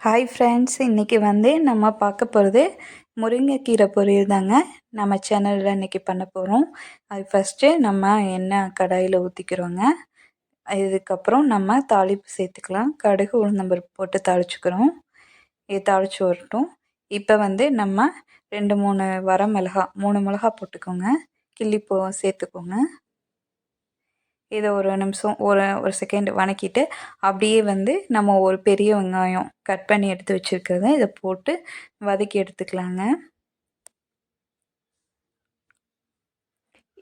Hi friends இன்றைக்கி வந்து நம்ம பார்க்க போகிறது முருங்கைக்கீரை பொரியல் தாங்க. நம்ம சேனலில் இன்றைக்கி பண்ண போகிறோம் அது ஃபஸ்ட்டு நம்ம எண்ணெய் கடாயில் ஊற்றிக்கிறோங்க இதுக்கப்புறம் நம்ம தாளிப்பு சேர்த்துக்கலாம். கடுகு உளுந்தம்பருப்பு போட்டு தாளிச்சுக்கிறோம். இது தாளித்து வரட்டும். இப்போ வந்து நம்ம ரெண்டு மூணு வர மிளகா மூணு மிளகா போட்டுக்கோங்க. கிள்ளி சேர்த்துக்கோங்க. இதை ஒரு நிமிஷம் ஒரு ஒரு செகண்ட் வணக்கிட்டு அப்படியே வந்து நம்ம ஒரு பெரிய வெங்காயம் கட் பண்ணி எடுத்து வச்சுருக்கிறத இதை போட்டு வதக்கி எடுத்துக்கலாங்க.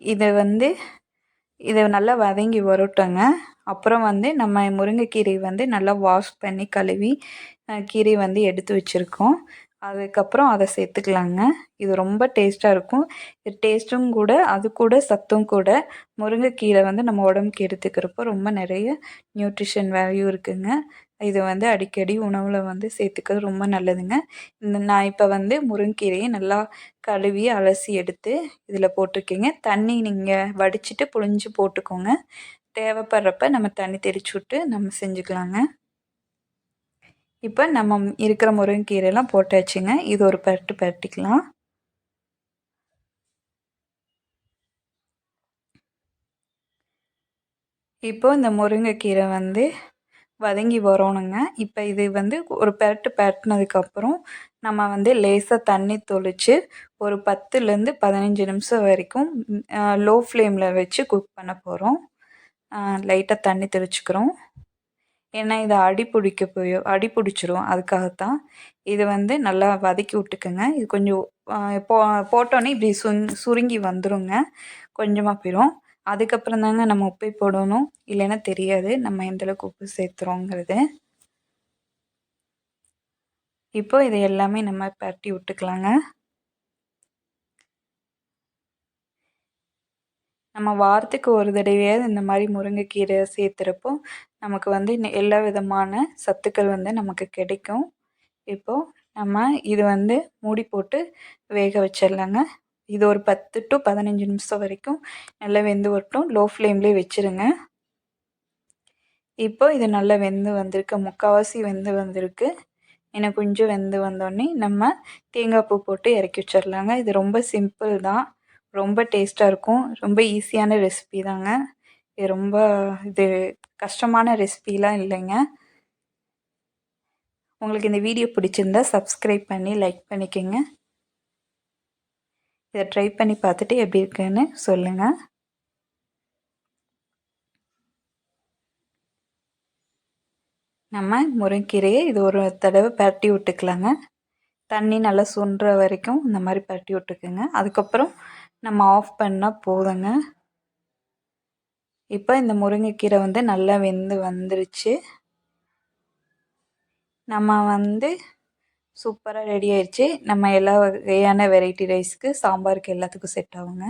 இதை வந்து இதை நல்லா வதங்கி வரட்டோங்க அப்புறம் வந்து நம்ம முருங்கைக்கீரை வந்து நல்லா வாஷ் பண்ணி கழுவி கீரை வந்து எடுத்து வச்சுருக்கோம். அதுக்கப்புறம் அதை சேர்த்துக்கலாங்க. இது ரொம்ப டேஸ்ட்டாக இருக்கும். இது டேஸ்ட்டும் கூட அது கூட சத்தும் கூட. முருங்கைக்கீரை வந்து நம்ம உடம்புக்கு எடுத்துக்கிறப்போ ரொம்ப நிறைய நியூட்ரிஷன் வேல்யூ இருக்குங்க. இது வந்து அடிக்கடி உணவில் வந்து சேர்த்துக்கிறது ரொம்ப நல்லதுங்க. இந்த நான் இப்போ வந்து முருங்கைக்கீரையை நல்லா கழுவி அலசி எடுத்து இதில் போட்டிருக்கீங்க. தண்ணி நீங்கள் வடிச்சிட்டு புழிஞ்சு போட்டுக்கோங்க. தேவைப்படுறப்ப நம்ம தண்ணி தெளிச்சு விட்டு நம்ம செஞ்சுக்கலாங்க. இப்போ நம்ம இருக்கிற முருங்கைக்கீரையெல்லாம் போட்டாச்சுங்க. இது ஒரு பரட்டு பரட்டிக்கலாம். இப்போ இந்த முருங்கைக்கீரை வந்து வதங்கி வரணுங்க. இப்போ இது வந்து ஒரு பெரட்டு பெரட்டினதுக்கப்புறம் நம்ம வந்து லேசாக தண்ணி தொளித்து ஒரு பத்துலேருந்து பதினஞ்சு நிமிஷம் வரைக்கும் லோ ஃப்ளேமில் வச்சு குக் பண்ண போகிறோம் லைட்டாக தண்ணி தெளிச்சுக்கிறோம். ஏன்னா இதை அடி பிடிக்க போய் அடி பிடிச்சிரும். அதுக்காகத்தான் இது வந்து நல்லா வதக்கி விட்டுக்கோங்க. இது கொஞ்சம் போ போட்டோன்னே இப்படி சுங் சுருங்கி வந்துடுங்க கொஞ்சமாக போயிடும் அதுக்கப்புறம் தாங்க நம்ம உப்பை போடணும். இல்லைன்னா தெரியாது. நம்ம எந்தளவுக்கு உப்பு சேர்த்துறோங்கிறது. இப்போ இதை எல்லாமே நம்ம பரட்டி விட்டுக்கலாங்க. நம்ம வாரத்துக்கு ஒரு தடவையாவது இந்த மாதிரி முருங்கைக்கீரை சேர்த்துறப்போ நமக்கு வந்து எல்லா விதமான சத்துக்கள் வந்து நமக்கு கிடைக்கும். இப்போது நம்ம இது வந்து மூடி போட்டு வேக வச்சிடலாங்க. இது ஒரு பத்து டு பதினஞ்சு நிமிஷம் வரைக்கும் நல்லா வெந்து வரட்டும். லோ ஃப்ளேம்லேயே வச்சுருங்க. இப்போ இது நல்லா வெந்து வந்திருக்கு. முக்கால்வாசி வெந்து வந்திருக்கு. எனக்கு கொஞ்சம் வெந்து வந்தோடனே நம்ம தேங்காய் பூ போட்டு இறக்கி வச்சிடலாங்க. இது ரொம்ப சிம்பிள் தான். ரொம்ப டேஸ்ட்டாக இருக்கும். ரொம்ப ஈஸியான ரெசிபி தாங்க. இது ரொம்ப இது கஷ்டமான ரெசிபிலாம் இல்லைங்க. உங்களுக்கு இந்த வீடியோ பிடிச்சிருந்தா சப்ஸ்கிரைப் பண்ணி லைக் பண்ணிக்கோங்க. இதை ட்ரை பண்ணி பார்த்துட்டு எப்படி இருக்குன்னு சொல்லுங்கள் நம்ம முருங்கீரையை இது ஒரு தடவை பரட்டி விட்டுக்கலாங்க. தண்ணி நல்லா சுண்டுற வரைக்கும் இந்த மாதிரி பரட்டி விட்டுக்குங்க. அதுக்கப்புறம் நம்ம ஆஃப் பண்ணால் போதுங்க. இப்போ இந்த முருங்கைக்கீரை வந்து நல்லா வெந்து வந்துருச்சு. நம்ம வந்து சூப்பராக ரெடி ஆயிடுச்சு நம்ம எல்லா வகையான வெரைட்டி ரைஸ்க்கு சாம்பாருக்கு எல்லாத்துக்கும் செட் ஆகுங்க.